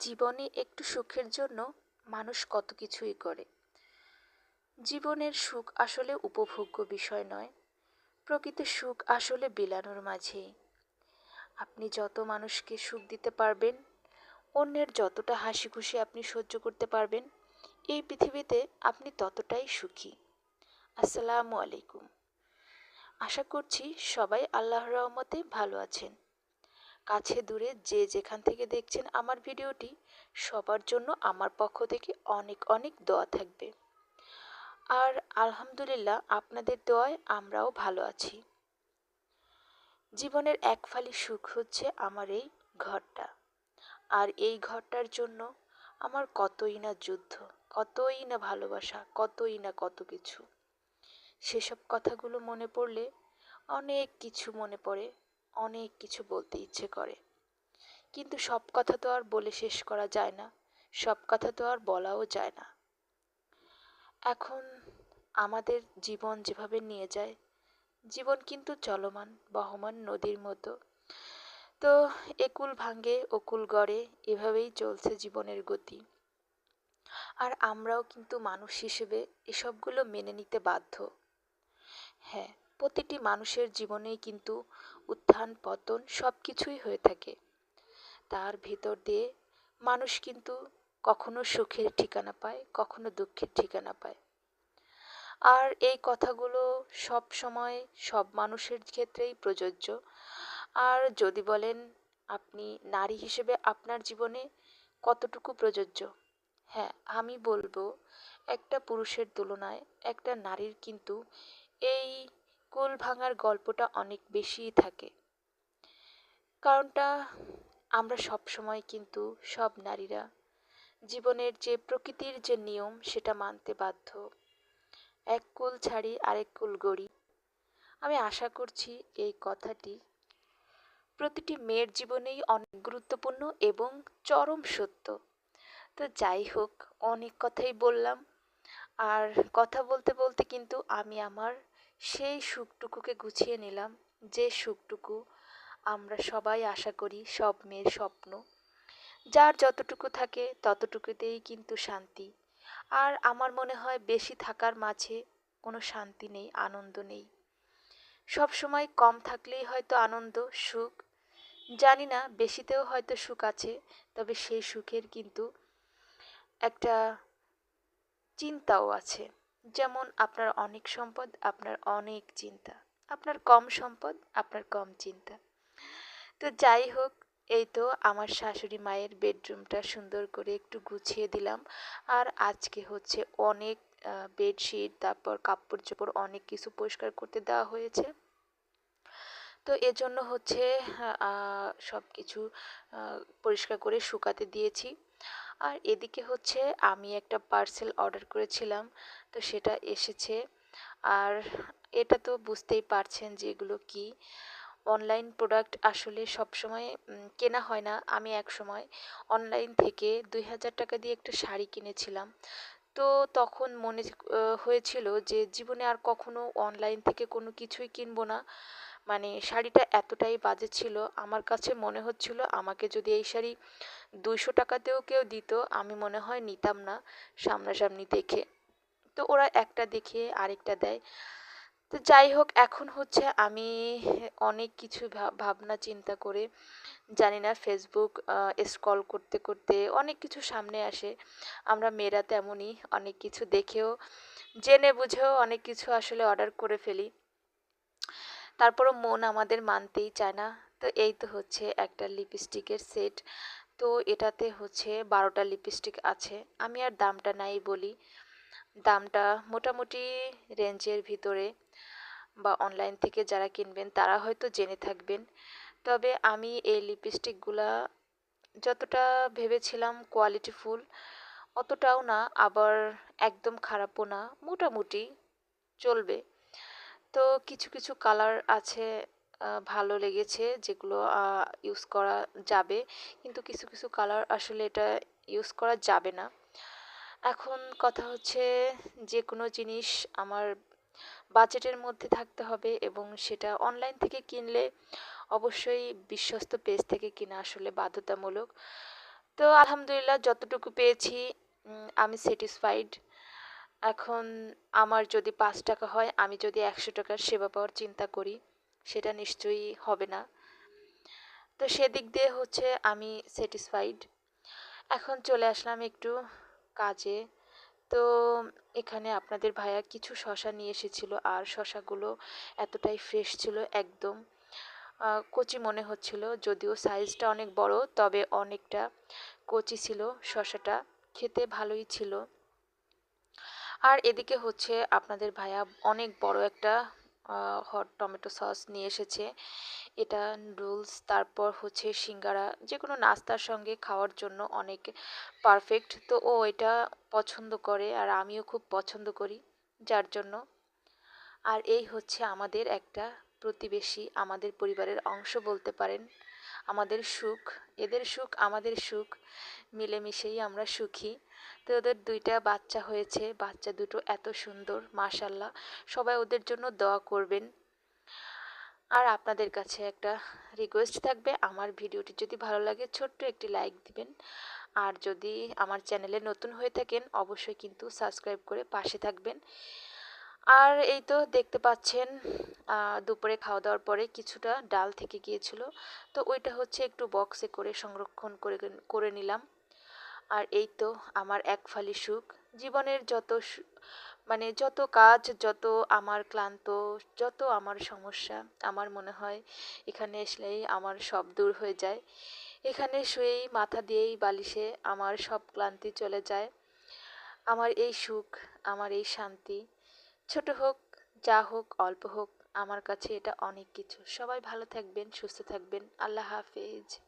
জীবনে একটু সুখের জন্য মানুষ কত কিছুই করে। জীবনের সুখ আসলে উপভোগ্য বিষয় নয়, প্রকৃত সুখ আসলে বিলানোর মাঝেই আপনি যত মানুষকে সুখ দিতে পারবেন, অন্যের যতটা হাসি খুশি আপনি সহ্য করতে পারবেন, এই পৃথিবীতে আপনি ততটাই সুখী। আসসালামু আলাইকুম। আশা করছি সবাই আল্লাহর রহমতে ভালো আছেন। কাছে দূরে যে যেখান থেকে দেখছেন আমার ভিডিওটি, সবার জন্য আমার পক্ষ থেকে অনেক অনেক দোয়া থাকবে। আর আলহামদুলিল্লাহ আপনাদের দোয়ায় আমরাও ভালো আছি। জীবনের এক ফালি সুখ হচ্ছে আমার এই ঘরটা। আর এই ঘরটার জন্য আমার কতই না যুদ্ধ, কতই না ভালোবাসা, কতই না কত কিছু। সেসব কথাগুলো মনে পড়লে অনেক কিছু মনে পড়ে। অনেক কিছু বলতে ইচ্ছে করে। কিন্তু সব কথা তো আর বলে শেষ করা যায় না। সব কথা তো আর বলাও যায় না। এখন আমাদের জীবন যেভাবে নিয়ে যায়, জীবন কিন্তু চলমান, বহমান নদীর মতো। তো একুল ভাঙ্গে অকুল গড়ে, এভাবেই চলছে জীবনের গতি। আর আমরাও কিন্তু মানুষ হিসেবে এসবগুলো মেনে নিতে বাধ্য। হ্যাঁ প্রতিটি মানুষের জীবনেই কিন্তু উত্থান, পতন সব কিছুই হয়ে থাকে। তার ভিতর দিয়ে মানুষ কিন্তু কখনো সুখের ঠিকানা পায়, কখনো দুঃখের ঠিকানা পায়। আর এই কথাগুলো সব সময় সব মানুষের ক্ষেত্রেই প্রযোজ্য। আর যদি বলেন, আপনি নারী হিসেবে আপনার জীবনে কতটুকু প্রযোজ্য? হ্যাঁ আমি বলব, একটা পুরুষের তুলনায় একটা নারীর কিন্তু এই কুল ভাঙার গল্পটা অনেক বেশিই থাকে। কারণটা আমরা সব সময় কিন্তু সব নারীরা জীবনের যে প্রকৃতির যে নিয়ম সেটা মানতে বাধ্য। এক কুল ছাড়ি আরেক কুল গড়ি। আমি আশা করছি এই কথাটি প্রতিটি মেয়ের জীবনেই অনেক গুরুত্বপূর্ণ এবং চরম সত্য। তো যাই হোক, অনেক কথাই বললাম। আর কথা বলতে বলতে কিন্তু আমি আমার সেই সুখটুকুকে গুছিয়ে নিলাম, যে সুখটুকু আমরা সবাই আশা করি সব মেয়ের স্বপ্ন। যার যতটুকু থাকে ততটুকুতেই কিন্তু শান্তি। আর আমার মনে হয় বেশি থাকার মাঝে কোনো শান্তি নেই, আনন্দ নেই। সব সময় কম থাকলেই হয়তো আনন্দ, সুখ। জানি না, বেশিতেও হয়তো সুখ আছে, তবে সেই সুখের কিন্তু একটা চিন্তাও আছে। যেমন আপনার অনেক সম্পদ, আপনার অনেক চিন্তা। আপনার কম সম্পদ, আপনার কম চিন্তা। তো যাই হোক, এই তো আমার শাশুড়ি মায়ের বেডরুমটা সুন্দর করে একটু গুছিয়ে দিলাম। আর আজকে হচ্ছে অনেক বেডশিট, তারপর কাপড় চোপড় অনেক কিছু পরিষ্কার করতে দেওয়া হয়েছে। তো এজন্য হচ্ছে সব কিছু পরিষ্কার করে শুকাতে দিয়েছি। আর এদিকে হচ্ছে আমি একটা পার্সেল অর্ডার করেছিলাম, তো সেটা এসেছে। আর এটা তো বুঝতেই পারছেন যে এগুলো কী। অনলাইন প্রোডাক্ট আসলে সব সময় কেনা হয় না। আমি এক সময় অনলাইন থেকে দুই হাজার টাকা দিয়ে একটা শাড়ি কিনেছিলাম। তো তখন মনে হয়েছিল যে জীবনে আর কখনো অনলাইন থেকে কোনো কিছুই কিনবো না। মানে শাড়িটা এতটাই বাজে ছিল, আমার কাছে মনে হচ্ছিল আমাকে যদি এই শাড়ি দুইশো টাকাতেও কেউ দিত, আমি মনে হয় নিতাম না সামনাসামনি দেখে। তো ওরা একটা দেখে, আরেকটা দেয়। তো যাই হোক, এখন হচ্ছে আমি অনেক কিছু ভাবনা, চিন্তা করে জানি না ফেসবুক স্ক্রল করতে করতে অনেক কিছু সামনে আসে। আমরা মেয়েরা তেমনই অনেক কিছু দেখেও, জেনে বুঝেও অনেক কিছু আসলে অর্ডার করে ফেলি। তারপরও মন আমাদের মানতেই চায় না। তো এই তো হচ্ছে একটা লিপস্টিকের সেট তো এটাতে হচ্ছে বারোটা লিপস্টিক আছে। আমি আর দামটা নাই বলি। দামটা মোটামুটি রেঞ্জের ভিতরে বা অনলাইন থেকে যারা কিনবেন তারা হয়তো জেনে থাকবেন। তবে আমি এই লিপস্টিকগুলা যতটা ভেবেছিলাম কোয়ালিটিফুল অতটাও না, আবার একদম খারাপও না, মোটামুটি চলবে। তো কিছু কিছু কালার আছে ভালো লেগেছে যেগুলো ইউজ করা যাবে। কিন্তু কিছু কিছু কালার আসলে এটা ইউজ করা যাবে না। এখন কথা হচ্ছে যে কোনো জিনিস আমার বাজেটের মধ্যে থাকতে হবে এবং সেটা অনলাইন থেকে কিনলে অবশ্যই বিশ্বস্ত পেজ থেকে কিনা আসলে বাধ্যতামূলক। তো আলহামদুলিল্লাহ যতটুকু পেয়েছি আমি স্যাটিসফাইড এখন আমার যদি পাঁচ টাকা হয়, আমি যদি একশো টাকার সেবা পাওয়ার চিন্তা করি, সেটা নিশ্চয়ই হবে না। তো সেদিক দিয়ে হচ্ছে আমি স্যাটিসফাইড এখন চলে আসলাম একটু কাজে। তো এখানে আপনাদের ভাইয়া কিছু শশা নিয়ে এসেছিল, আর শশাগুলো এতটাই ফ্রেশ ছিল একদম। কচি মনে হচ্ছিল, যদিও সাইজটা অনেক বড়, তবে অনেকটা কচি ছিল শশাটা। খেতে ভালোই ছিল। আর এদিকে হচ্ছে আপনাদের ভাইয়া অনেক বড় একটা হট টমেটো সস নিয়ে এসেছে। এটা নুডলস তারপর হচ্ছে সিঙ্গারা যে কোনো নাস্তার সঙ্গে খাওয়ার জন্য অনেক পারফেক্ট তো ও এটা পছন্দ করে আর আমিও খুব পছন্দ করি যার জন্য। আর এই হচ্ছে আমাদের একটা প্রতিবেশী, আমাদের পরিবারের অংশ বলতে পারেন। আমাদের সুখ, এদের সুখ আমাদের সুখ, মিলেমিশেই আমরা সুখী। তো ওদের দুইটা বাচ্চা হয়েছে। বাচ্চা দুটো এত সুন্দর মাশাল্লাহ সবাই ওদের জন্য দোয়া করবেন। আর আপনাদের কাছে একটা রিকোয়েস্ট থাকবে, আমার ভিডিওটি যদি ভালো লাগে, ছোট্ট একটি লাইক দিবেন। আর যদি আমার চ্যানেলে নতুন হয়ে থাকেন, অবশ্যই কিন্তু সাবস্ক্রাইব করে পাশে থাকবেন। আর এই তো দেখতে পাচ্ছেন দুপুরে খাওয়া দাওয়ার পরে কিছুটা ডাল থেকে গিয়েছিল। তো ওইটা হচ্ছে একটু বক্সে করে সংরক্ষণ করে করে নিলাম। আর এই তো আমার এক ফালি সুখ। জীবনের যত মানে যত কাজ, যত আমার ক্লান্ত, যত আমার সমস্যা, আমার মনে হয় এখানে আসলেই আমার সব দূর হয়ে যায়। এখানে শুয়েই মাথা দিয়েই বালিশে আমার সব ক্লান্তি চলে যায়। আমার এই সুখ, আমার এই শান্তি, ছোট হোক, যা হোক, অল্প হোক, আমার কাছে এটা অনেক কিছু। সবাই ভালো থাকবেন, সুস্থ থাকবেন। আল্লাহ হাফেজ।